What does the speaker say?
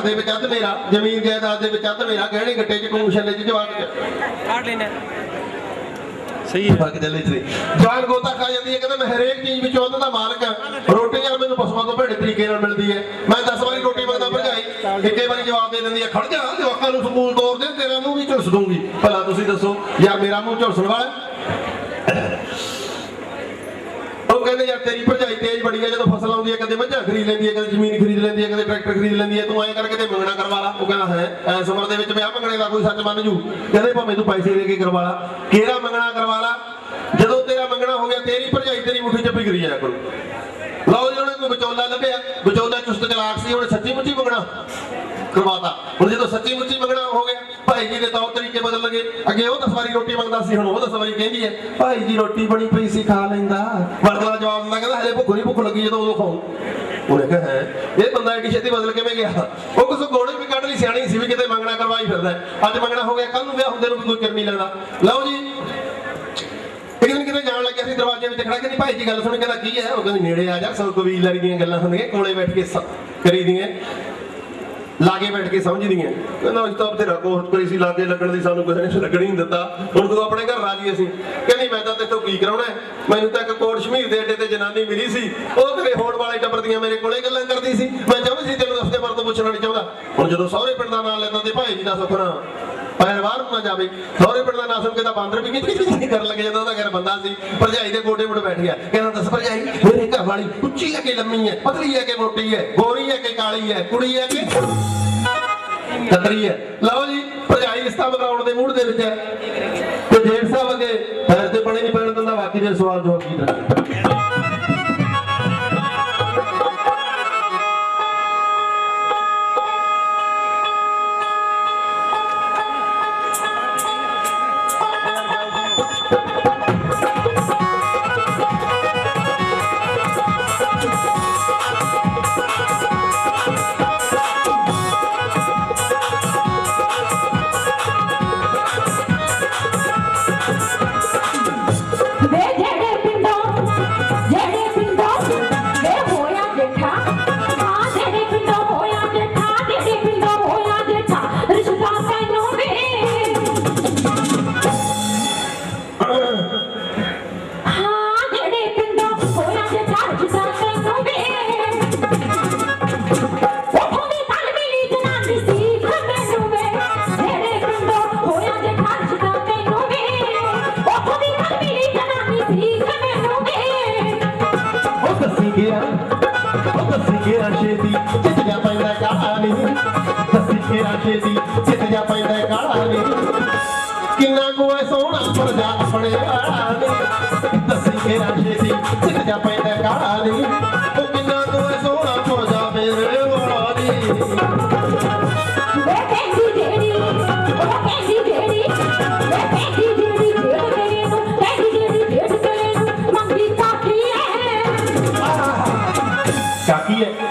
ਘਰ ਦੇ ਵਿੱਚ ਅੱਧ ਮੇਰਾ ਜ਼ਮੀਨ ਜਾਇਦਾਦ ਦੇ ਵਿੱਚ ਅੱਧ ਮੇਰਾ ਗਹਿਣੇ ਗੱਟੇ ਚ ਕੂਮ ਛੱਲੇ ਚ ਜਵਾਕ ਚ। ਕਾਟ ਲੈਣਾ ਸਹੀ ਹੈ। ਫ਼ਰਕ ਜੱਲੇ ਚ ਜਾਨ ਗੋਤਾ ਖਾ ਜਾਂਦੀ ਹੈ ਕਹਿੰਦਾ ਮੈਂ ਹਰੇਕ ਚੀਜ਼ ਵਿੱਚ ਉਹਦਾ ਦਾ ਮਾਲਕ ਹਾਂ। ਰੋਟੀ ਯਾਰ ਮੈਨੂੰ ਪਸ਼ੂਆਂ ਤੋਂ ਭੇੜੇ ਤਰੀਕੇ ਨਾਲ ਮਿਲਦੀ ਹੈ। ਮੈਂ 10 ਵਾਰੀ ਰੋਟੀ ਮੰਗਦਾ ਭਰਜਾਈ ਇੱਕੇ ਵਾਰੀ ਜਵਾਬ ਦੇ ਦਿੰਦੀ ਹੈ ਖੜ ਜਾ ਜਵਾਕਾਂ ਨੂੰ ਸਕੂਲ ਤੋਰ ਦੇ ਤੇਰਾ ਮੂੰਹ ਵੀ ਝੁਲਸ ਦੂੰਗੀ ਭਲਾ ਤੁਸੀਂ ਦੱਸੋ ਯਾਰ ਮੇਰਾ ਮੂੰਹ ਝੁਲਸਣ ਵਾਲਾ ਕਹਿੰਦੇ ਯਾਰ ਤੇਰੀ ਭਰਜਾਈ ਤੇਜ਼ ਬੜੀ ਹੈ ਜਦੋਂ ਫਸਲ ਆਉਂਦੀ ਹੈ ਕਦੇ ਮੱਝਾਂ ਖਰੀਦ ਲੈਂਦੀ ਹੈ ਕਦੇ ਜ਼ਮੀਨ ਖਰੀਦ ਲੈਂਦੀ ਹੈ ਕਦੇ ਟਰੈਕਟਰ ਖਰੀਦ ਲੈਂਦੀ ਹੈ ਤੂੰ ਐਂ ਕਰਕੇ ਤੇ ਮੰਗਣਾ ਕਰਵਾ ਲਾ। ਉਹ ਕਹਿੰਦਾ, ਹੈ, ਐਸ ਉਮਰ ਦੇ ਵਿੱਚ ਵਿਆਹ ਮੰਗਣੇ ਦਾ ਕੋਈ ਸੱਚ ਮੰਨ ਜੂ। ਕਹਿੰਦੇ ਭਾਵੇਂ ਤੂੰ ਪੈਸੇ ਦੇ ਕੇ ਕਰਵਾ ਲਾ। ਕਿਹੜਾ ਮੰਗਣਾ ਕਰਵਾ ਲਾ? ਜਦੋਂ ਤੇਰਾ ਮੰਗਣਾ ਹੋ ਗਿਆ, ਤੇਰੀ ਭਰਜਾਈ ਤੇਰੀ ਮੁੱਠੀ 'ਚ ਪਿਗਰੀ ਜਾਇਆ ਕੋਲ ਲਓ ਜੀ, ਉਹਨੇ ਕੋਈ ਵਿਚੋਲਾ ਲੱਭਿਆ। ਵਿਚੋਲਾ ਚੁਸਤ ਚਲਾਕ ਸੀ, ਉਹਨੇ ਸੱਚੀ ਮੁੱਚੀ ਮੰਗਣਾ ਕਰਵਾਤਾ। ਹੁਣ ਜਦੋਂ ਸੱਚੀ ਮੁੱਚੀ ਭਾਈ ਜੀ ਦੇ ਤੌਰ ਤਰੀਕੇ ਬਦਲ ਲਗੇ। ਅੱਗੇ ਉਹ 10 ਵਾਰੀ ਰੋਟੀ ਮੰਗਦਾ ਸੀ, ਹੁਣ ਉਹ 10 ਵਾਰੀ ਕਹਿੰਦੀ ਹੈ, ਭਾਈ ਜੀ, ਰੋਟੀ ਬਣੀ ਪਈ ਸੀ, ਖਾ ਲੈਂਦਾ। ਵਰਗਲਾ ਜਵਾਬ ਦਿੰਦਾ ਕਹਿੰਦਾ, ਹਲੇ ਭੁੱਖ ਨਹੀਂ ਭੁੱਖ ਲੱਗੀ ਜਦੋਂ ਉਦੋਂ ਖਾਉ ਉਹਨੇ ਕਿਹਾ, ਹੈ, ਇਹ ਬੰਦਾ ਐਡੀ ਛੇਤੀ ਬਦਲ ਕਿਵੇਂ ਗਿਆ? ਉਹ ਕੁਝ ਗੋਣੇ ਵੀ ਕੱਢ ਲਈ, ਸਿਆਣੀ ਸੀ ਵੀ ਕਿਤੇ ਮੰਗਣਾ ਕਰਵਾਈ ਫਿਰਦਾ ਅੱਜ ਮੰਗਣਾ ਹੋ ਗਿਆ ਕੱਲ ਨੂੰ ਵਿਆਹ ਹੁੰਦੇ ਨੂੰ ਵੀ ਕੋਈ ਚਿਰ ਨਹੀਂ ਲੱਗਦਾ। ਲਓ ਜੀ ਇੱਕ ਦਿਨ ਕਿਤੇ ਜਾਣ ਲੱਗਿਆ ਸੀ, ਦਰਵਾਜ਼ੇ ਵਿੱਚ ਖੜਾ ਕਹਿੰਦੀ, ਭਾਈ ਜੀ, ਗੱਲ ਸੁਣ ਕਹਿੰਦਾ ਕੀ ਹੈ? ਉਹ ਕਹਿੰਦੀ, ਨੇੜੇ ਆ ਜਾ, ਸਭ ਕਬੀਲਦਾਰੀ ਦੀਆਂ ਗੱਲਾਂ ਹੁੰਦੀਆਂ ਕੋਲੇ ਬੈਠ ਕੇ ਕਰੀ ਦੀਆਂ ਲਾਗੇ ਬੈਠ ਕੇ ਸਮਝਦੀਆਂ। ਕਹਿੰਦਾ ਉਸ ਤਾਂ ਤੇਰਾ ਕੋਰਟ ਕਰੀ ਸੀ, ਲਾਗੇ ਲੱਗਣ ਦੀ ਸਾਨੂੰ ਕਿਸੇ ਨੇ ਲੱਗਣ ਹੀ ਨਹੀਂ ਦਿੱਤਾ। ਹੁਣ ਤੂੰ ਆਪਣੇ ਘਰ ਰਾਜੀ ਅਸੀਂ, ਕਹਿੰਦੀ ਮੈਂ ਤਾਂ ਤੇਤੋਂ ਕੀ ਕਰਾਉਣਾ ਮੈਨੂੰ ਤਾਂ ਇੱਕ ਕੋਟ ਸ਼ਮੀਰ ਦੇ ਅੱਡੇ ਤੇ ਜਨਾਨੀ ਮਿਲੀ ਸੀ। ਉਹ ਤੇਰੇ ਹੋਣ ਵਾਲੇ ਟੱਬਰ ਦੀਆਂ ਮੇਰੇ ਕੋਲੇ ਗੱਲਾਂ ਕਰਦੀ ਸੀ। ਮੈਂ ਚਾਹੁੰਦੀ ਸੀ ਤੈਨੂੰ ਰਸਤੇ ਪਰ ਤੋਂ ਪੁੱਛਣਾ ਨਹੀਂ ਚਾਹੁੰਦਾ। ਹੁਣ ਜਦੋਂ ਸਹੁਰੇ ਪਿੰਡ ਦਾ ਨਾਂ ਲੈਂਦਾ ਤੇ ਭਾਈ ਜੀ ਦਾ ਸੁਖਣਾ ਪੈਰ ਬਾਹਰ ਨੂੰ ਨਾ ਜਾਵੇ। ਸਹੁਰੇ ਪਿੰਡ ਦਾ ਨਾਂ ਸੁਣ ਬਾਂਦਰ ਵੀ ਕਿਤੇ ਕਰਨ ਲੱਗ ਜਾਂਦਾ, ਉਹਦਾ ਘਰ ਬੰਦਾ ਸੀ। ਭਰਜਾਈ ਦੇ ਗੋਡੇ ਮੁੜ ਬੈਠ ਗਿਆ। ਕਹਿੰਦਾ ਦੱਸ ਭਰਜਾਈ, ਮੇਰੇ ਘਰ ਵਾਲੀ ਉੱਚੀ ਹੈ ਕਿ ਲੰਮੀ ਹੈ? ਪਤਲੀ ਹੈ ਕਿ ਮੋਟੀ ਹੈ? ਗੋਰੀ ਹੈ ਕਿ ਕਾਲੀ ਹੈ? ਕੁੜੀ ਹੈ ਕਿ ਖਤਰੀ ਹੈ? ਲਓ ਜੀ, ਭਰਜਾਈ ਰਿਸ਼ਤਾ ਬਦਲਾਉਣ ਦੇ ਮੂਡ ਦੇ ਵਿੱਚ ਹੈ। ਤੇ ਜੇਠ ਸਾਹਿਬ ਅਗੇ ਪੈਰ ਤੇ ਪਾਣੀ ਨਹੀਂ ਪੈਣ ਦਿੰਦਾ, ਬਾਕੀ ਦੇ ਸਵਾਲ ਜਵਾਬ ਕੀ ਤਰ੍ਹਾਂ ਰਾਜੇ ਦੀ ਚਿੱਟਿਆ ਪੈਂਦਾ ਕਾਲਾ ਨਹੀਂ ਸਿੱਖੇ ਰਾਜੇ ਦੀ ਚਿੱਟਿਆ ਪੈਂਦਾ ਕਾਲਾ ਨਹੀਂ ਕਿੰਨਾ ਕੋ ਐ ਸੋਹਣਾ ਪਰਜਾ ਆਪਣੇ ਵਾਲਾ ਨਹੀਂ ਦੱਸੀ ਕੇ ਰਾਜੇ ਦੀ ਚਿੱਟਿਆ ਪੈਂਦਾ ਕਾਲਾ ਨਹੀਂ ਉਹ ਕਿੰਨਾ ਕੋ ਐ ਸੋਹਣਾ ਪਰਜਾ ਮੇਰੇ ਵਾਲਾ ਨਹੀਂ ਵੇ ਕਹਿੰਦੀ ਜਿਹੜੀ ਉਹ ਕਹਿੰਦੀ ਜਿਹੜੀ ਵੇ ਕਹਿੰਦੀ ਚਾਕੀ ਹੈ